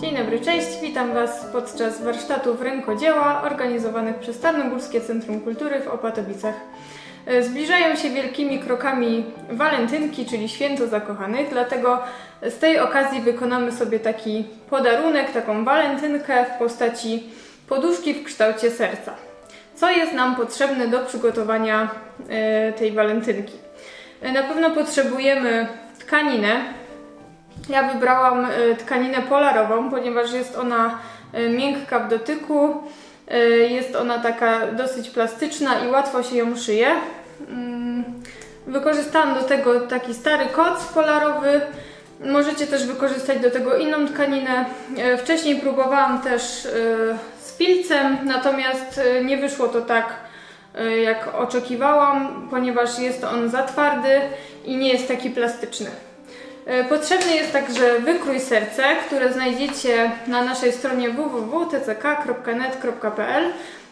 Dzień dobry, cześć. Witam Was podczas warsztatów rękodzieła organizowanych przez Tarnogórskie Centrum Kultury w Opatowicach. E, Zbliżają się wielkimi krokami walentynki, czyli święto zakochanych, dlatego z tej okazji wykonamy sobie taki podarunek, taką walentynkę w postaci poduszki w kształcie serca. Co jest nam potrzebne do przygotowania e, tej walentynki? E, Na pewno potrzebujemy tkaninę, ja wybrałam e, tkaninę polarową, ponieważ jest ona e, miękka w dotyku, e, jest ona taka dosyć plastyczna i łatwo się ją szyje. Mm, Wykorzystałam do tego taki stary koc polarowy. Możecie też wykorzystać do tego inną tkaninę. Wcześniej próbowałam też z filcem, natomiast nie wyszło to tak jak oczekiwałam, ponieważ jest on za twardy i nie jest taki plastyczny. E, Potrzebny jest także wykrój serce, które znajdziecie na naszej stronie www.tck.net.pl.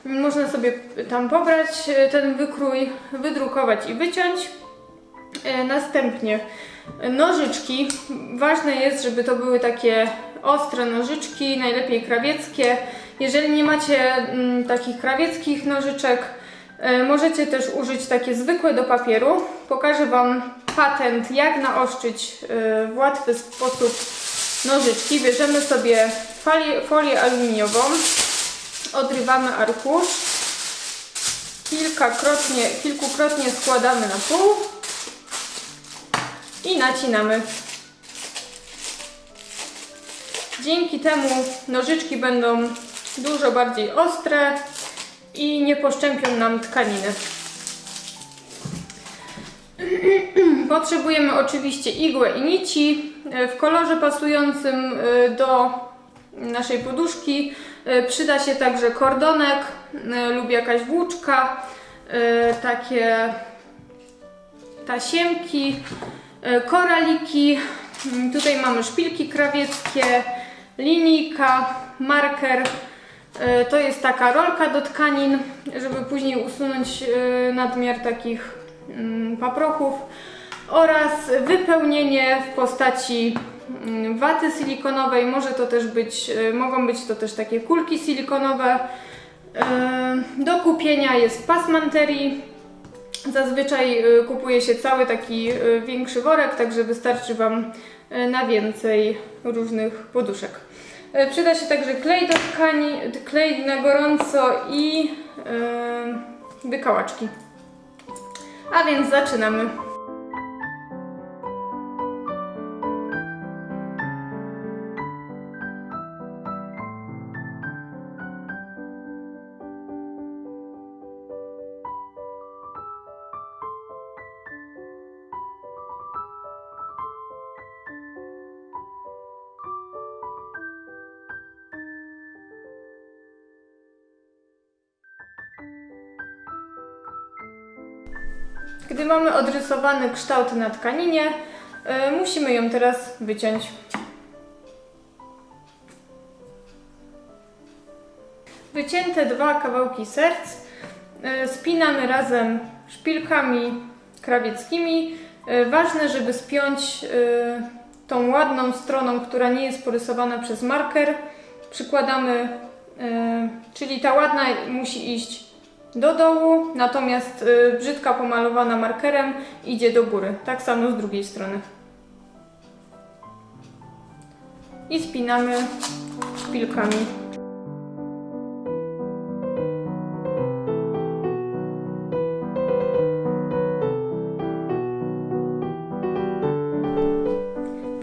Można sobie tam pobrać e, ten wykrój, wydrukować i wyciąć. E, Następnie nożyczki. Ważne jest, żeby to były takie ostre nożyczki, najlepiej krawieckie. Jeżeli nie macie mm, takich krawieckich nożyczek, możecie też użyć takie zwykłe do papieru. Pokażę Wam patent, jak naoszczyć e, w łatwy sposób nożyczki. Bierzemy sobie folię, folię aluminiową, odrywamy arkusz, kilkakrotnie, kilkukrotnie składamy na pół i nacinamy. Dzięki temu nożyczki będą dużo bardziej ostre i nie poszczępią nam tkaniny. Potrzebujemy oczywiście igłę i nici e, w kolorze pasującym e, do naszej poduszki. E, Przyda się także kordonek lub jakaś włóczka, takie tasiemki, koraliki. Mm, Tutaj mamy szpilki krawieckie, linijka, marker. E, To jest taka rolka do tkanin, żeby później usunąć e, nadmiar takich mm, paprochów oraz wypełnienie w postaci mm, waty silikonowej. Może to też być, e, mogą być to też takie kulki silikonowe. Do kupienia jest pas manterii. Zazwyczaj kupuje się cały taki większy worek, także wystarczy Wam na więcej różnych poduszek. Y, Przyda się także klej do tkani, klej na gorąco i y, wykałaczki. A więc zaczynamy. Gdy mamy odrysowany kształt na tkaninie, y, musimy ją teraz wyciąć. Wycięte dwa kawałki serc y, spinamy razem szpilkami krawieckimi. Y, Ważne, żeby spiąć tą ładną stroną, która nie jest porysowana przez marker. Przykładamy, czyli ta ładna musi iść do dołu, natomiast y, brzydka pomalowana markerem idzie do góry. Tak samo z drugiej strony. I spinamy szpilkami.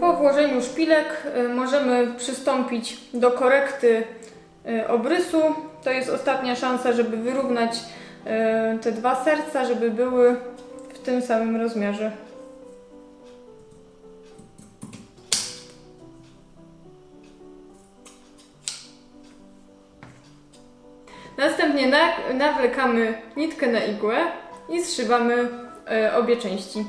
Po włożeniu szpilek y, możemy przystąpić do korekty y, obrysu. To jest ostatnia szansa, żeby wyrównać y, te dwa serca, żeby były w tym samym rozmiarze. Następnie na- nawlekamy nitkę na igłę i zszywamy y, obie części.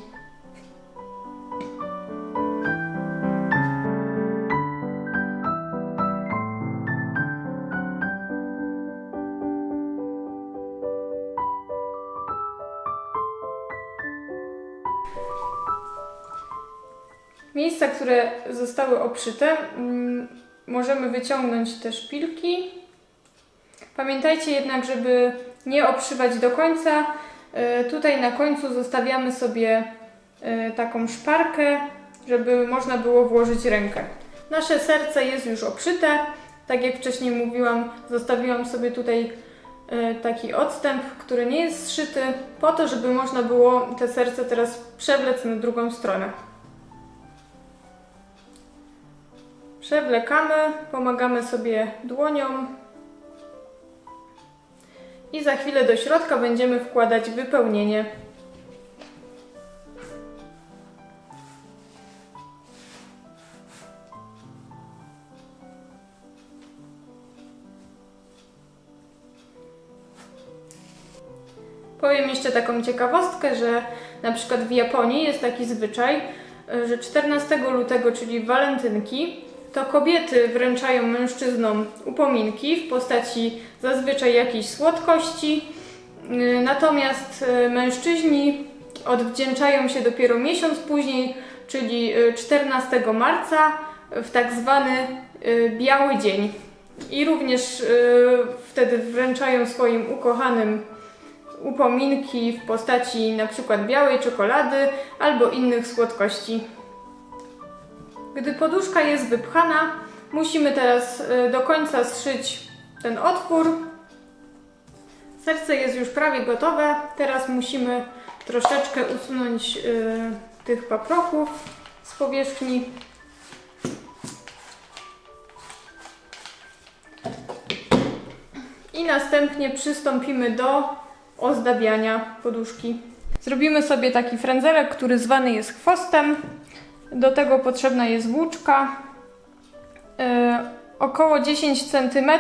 Miejsca, które zostały obszyte, mm, możemy wyciągnąć te szpilki. Pamiętajcie jednak, żeby nie obszywać do końca. E, Tutaj na końcu zostawiamy sobie e, taką szparkę, żeby można było włożyć rękę. Nasze serce jest już obszyte. Tak jak wcześniej mówiłam, zostawiłam sobie tutaj e, taki odstęp, który nie jest zszyty, po to, żeby można było te serce teraz przewlec na drugą stronę. Przewlekamy, pomagamy sobie dłonią i za chwilę do środka będziemy wkładać wypełnienie. Powiem jeszcze taką ciekawostkę, że na przykład w Japonii jest taki zwyczaj, że 14 lutego, czyli walentynki, to kobiety wręczają mężczyznom upominki w postaci zazwyczaj jakiejś słodkości, y, natomiast y, mężczyźni odwdzięczają się dopiero miesiąc później, czyli y, 14 marca, w tak zwany y, biały dzień. I również y, wtedy wręczają swoim ukochanym upominki w postaci przykład białej czekolady albo innych słodkości. Gdy poduszka jest wypchana, musimy teraz y, do końca zszyć ten otwór. Serce jest już prawie gotowe. Teraz musimy troszeczkę usunąć y, tych paprochów z powierzchni. I następnie przystąpimy do ozdabiania poduszki. Zrobimy sobie taki frędzelek, który zwany jest chwostem. Do tego potrzebna jest włóczka. Yy, około 10 cm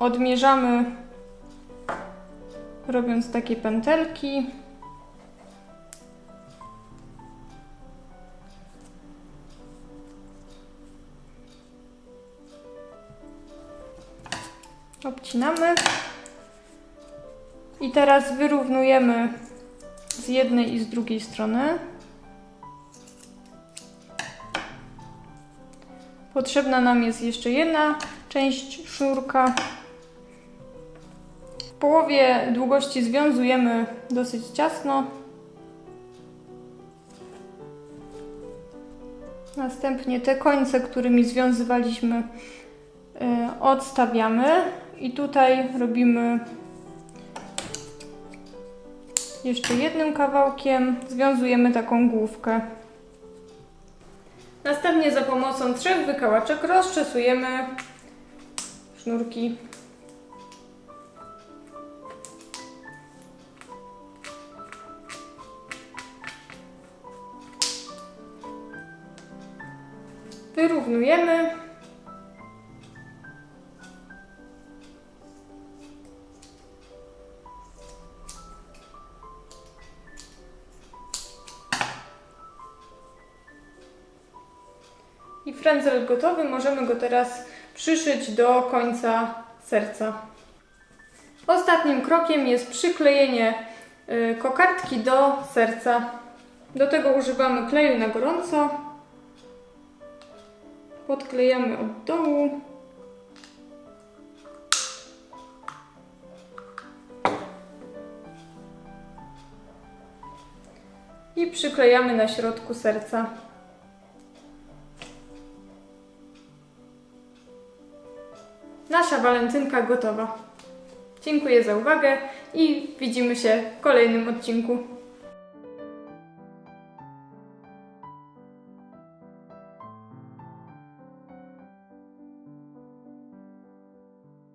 odmierzamy robiąc takie pętelki. Obcinamy. I teraz wyrównujemy z jednej i z drugiej strony. Potrzebna nam jest jeszcze jedna część sznurka. W połowie długości związujemy dosyć ciasno. Następnie te końce, którymi związywaliśmy, y, odstawiamy i tutaj robimy jeszcze jednym kawałkiem związujemy taką główkę. Następnie za pomocą trzech wykałaczek rozczesujemy sznurki. Wyrównujemy. I frędzel gotowy, możemy go teraz przyszyć do końca serca. Ostatnim krokiem jest przyklejenie y, kokardki do serca. Do tego używamy kleju na gorąco. Podklejamy od dołu. I przyklejamy na środku serca. Nasza walentynka gotowa. Dziękuję za uwagę i widzimy się w kolejnym odcinku.